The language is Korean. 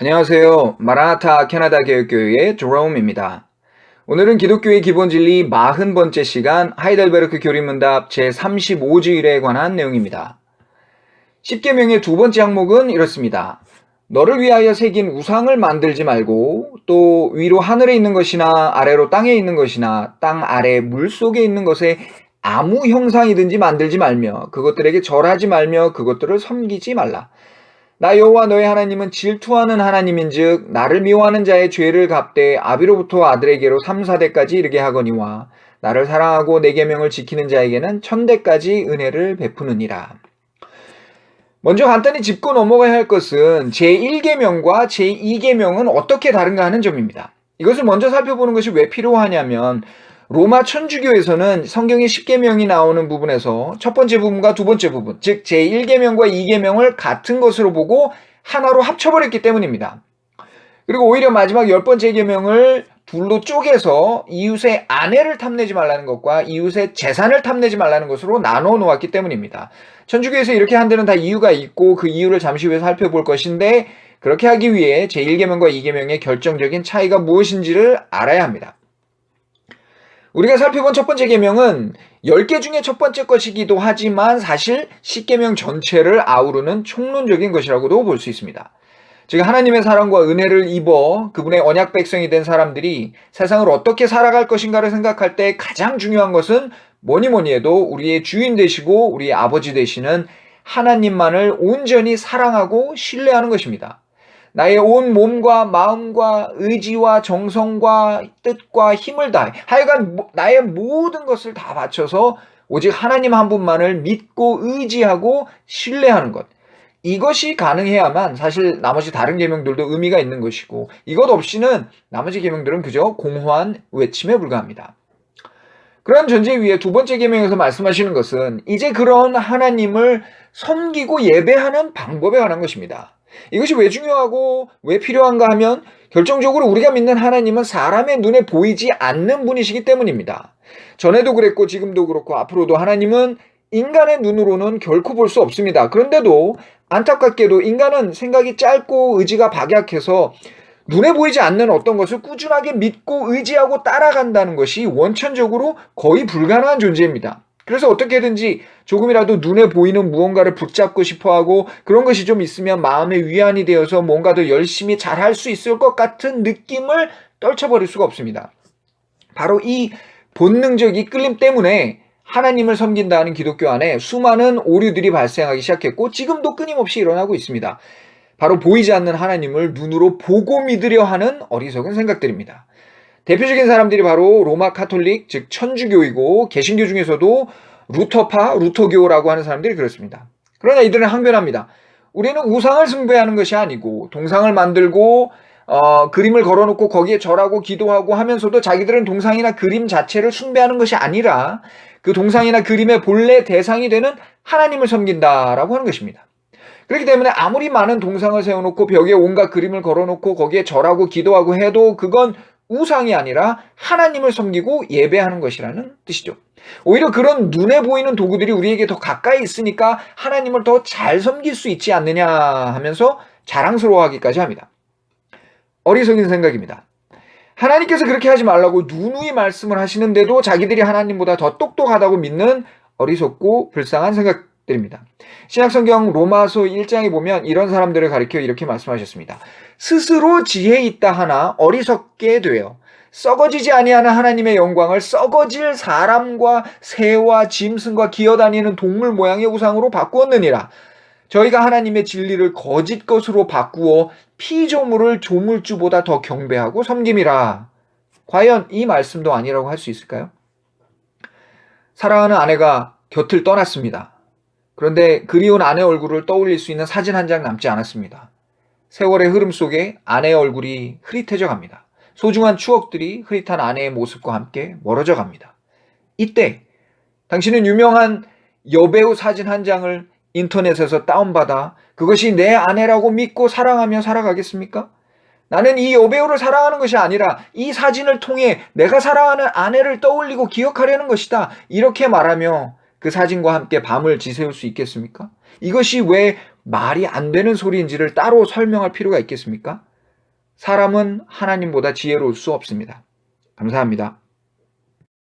안녕하세요. 마라나타 캐나다 교육교회의 드롬입니다. 오늘은 기독교의 기본 진리 40번째 시간 하이델베르크 교리문답 제35주일에 관한 내용입니다. 10계명의 두 번째 항목은 이렇습니다. 너를 위하여 새긴 우상을 만들지 말고 또 위로 하늘에 있는 것이나 아래로 땅에 있는 것이나 땅 아래 물 속에 있는 것에 아무 형상이든지 만들지 말며 그것들에게 절하지 말며 그것들을 섬기지 말라. 나 여호와 너의 하나님은 질투하는 하나님인즉 나를 미워하는 자의 죄를 갚되 아비로부터 아들에게로 3, 4대까지 이르게 하거니와 나를 사랑하고 내 계명을 지키는 자에게는 천대까지 은혜를 베푸느니라. 먼저 간단히 짚고 넘어가야 할 것은 제1계명과 제2계명은 어떻게 다른가 하는 점입니다. 이것을 먼저 살펴보는 것이 왜 필요하냐면 로마 천주교에서는 성경의 10계명이 나오는 부분에서 첫 번째 부분과 두 번째 부분, 즉 제1계명과 2계명을 같은 것으로 보고 하나로 합쳐버렸기 때문입니다. 그리고 오히려 마지막 열 번째 계명을 둘로 쪼개서 이웃의 아내를 탐내지 말라는 것과 이웃의 재산을 탐내지 말라는 것으로 나눠 놓았기 때문입니다. 천주교에서 이렇게 한 데는 다 이유가 있고 그 이유를 잠시 후에 살펴볼 것인데 그렇게 하기 위해 제1계명과 2계명의 결정적인 차이가 무엇인지를 알아야 합니다. 우리가 살펴본 첫 번째 계명은 10개 중에 첫 번째 것이기도 하지만 사실 10계명 전체를 아우르는 총론적인 것이라고도 볼 수 있습니다. 즉 하나님의 사랑과 은혜를 입어 그분의 언약 백성이 된 사람들이 세상을 어떻게 살아갈 것인가를 생각할 때 가장 중요한 것은 뭐니 뭐니 해도 우리의 주인 되시고 우리의 아버지 되시는 하나님만을 온전히 사랑하고 신뢰하는 것입니다. 나의 온 몸과 마음과 의지와 정성과 뜻과 힘을 다해 하여간 모- 나의 모든 것을 다 바쳐서 오직 하나님 한 분만을 믿고 의지하고 신뢰하는 것. 이것이 가능해야만 사실 나머지 다른 계명들도 의미가 있는 것이고 이것 없이는 나머지 계명들은 그저 공허한 외침에 불과합니다. 그런 전제 위에 두 번째 계명에서 말씀하시는 것은 이제 그런 하나님을 섬기고 예배하는 방법에 관한 것입니다. 이것이 왜 중요하고 왜 필요한가 하면 결정적으로 우리가 믿는 하나님은 사람의 눈에 보이지 않는 분이시기 때문입니다. 전에도 그랬고 지금도 그렇고 앞으로도 하나님은 인간의 눈으로는 결코 볼 수 없습니다. 그런데도 안타깝게도 인간은 생각이 짧고 의지가 박약해서 눈에 보이지 않는 어떤 것을 꾸준하게 믿고 의지하고 따라간다는 것이 원천적으로 거의 불가능한 존재입니다. 그래서 어떻게든지 조금이라도 눈에 보이는 무언가를 붙잡고 싶어 하고 그런 것이 좀 있으면 마음의 위안이 되어서 뭔가 더 열심히 잘 할 수 있을 것 같은 느낌을 떨쳐버릴 수가 없습니다. 바로 이 본능적 이끌림 때문에 하나님을 섬긴다는 기독교 안에 수많은 오류들이 발생하기 시작했고 지금도 끊임없이 일어나고 있습니다. 바로 보이지 않는 하나님을 눈으로 보고 믿으려 하는 어리석은 생각들입니다. 대표적인 사람들이 바로 로마 카톨릭, 즉 천주교이고 개신교 중에서도 루터파, 루터교라고 하는 사람들이 그렇습니다. 그러나 이들은 항변합니다. 우리는 우상을 숭배하는 것이 아니고 동상을 만들고 어, 그림을 걸어놓고 거기에 절하고 기도하고 하면서도 자기들은 동상이나 그림 자체를 숭배하는 것이 아니라 그 동상이나 그림의 본래 대상이 되는 하나님을 섬긴다라고 하는 것입니다. 그렇기 때문에 아무리 많은 동상을 세워놓고 벽에 온갖 그림을 걸어놓고 거기에 절하고 기도하고 해도 그건 우상이 아니라 하나님을 섬기고 예배하는 것이라는 뜻이죠. 오히려 그런 눈에 보이는 도구들이 우리에게 더 가까이 있으니까 하나님을 더 잘 섬길 수 있지 않느냐 하면서 자랑스러워하기까지 합니다. 어리석인 생각입니다. 하나님께서 그렇게 하지 말라고 누누이 말씀을 하시는데도 자기들이 하나님보다 더 똑똑하다고 믿는 어리석고 불쌍한 생각 들입니다. 신약성경 로마서 1장에 보면 이런 사람들을 가리켜 이렇게 말씀하셨습니다. 스스로 지혜 있다 하나 어리석게 되어 썩어지지 아니하는 하나님의 영광을 썩어질 사람과 새와 짐승과 기어다니는 동물 모양의 우상으로 바꾸었느니라. 저희가 하나님의 진리를 거짓 것으로 바꾸어 피조물을 조물주보다 더 경배하고 섬김이라. 과연 이 말씀도 아니라고 할 수 있을까요? 사랑하는 아내가 곁을 떠났습니다. 그런데 그리운 아내 얼굴을 떠올릴 수 있는 사진 한 장 남지 않았습니다. 세월의 흐름 속에 아내의 얼굴이 흐릿해져 갑니다. 소중한 추억들이 흐릿한 아내의 모습과 함께 멀어져 갑니다. 이때 당신은 유명한 여배우 사진 한 장을 인터넷에서 다운받아 그것이 내 아내라고 믿고 사랑하며 살아가겠습니까? 나는 이 여배우를 사랑하는 것이 아니라 이 사진을 통해 내가 사랑하는 아내를 떠올리고 기억하려는 것이다. 이렇게 말하며 그 사진과 함께 밤을 지새울 수 있겠습니까? 이것이 왜 말이 안 되는 소리인지를 따로 설명할 필요가 있겠습니까? 사람은 하나님보다 지혜로울 수 없습니다. 감사합니다.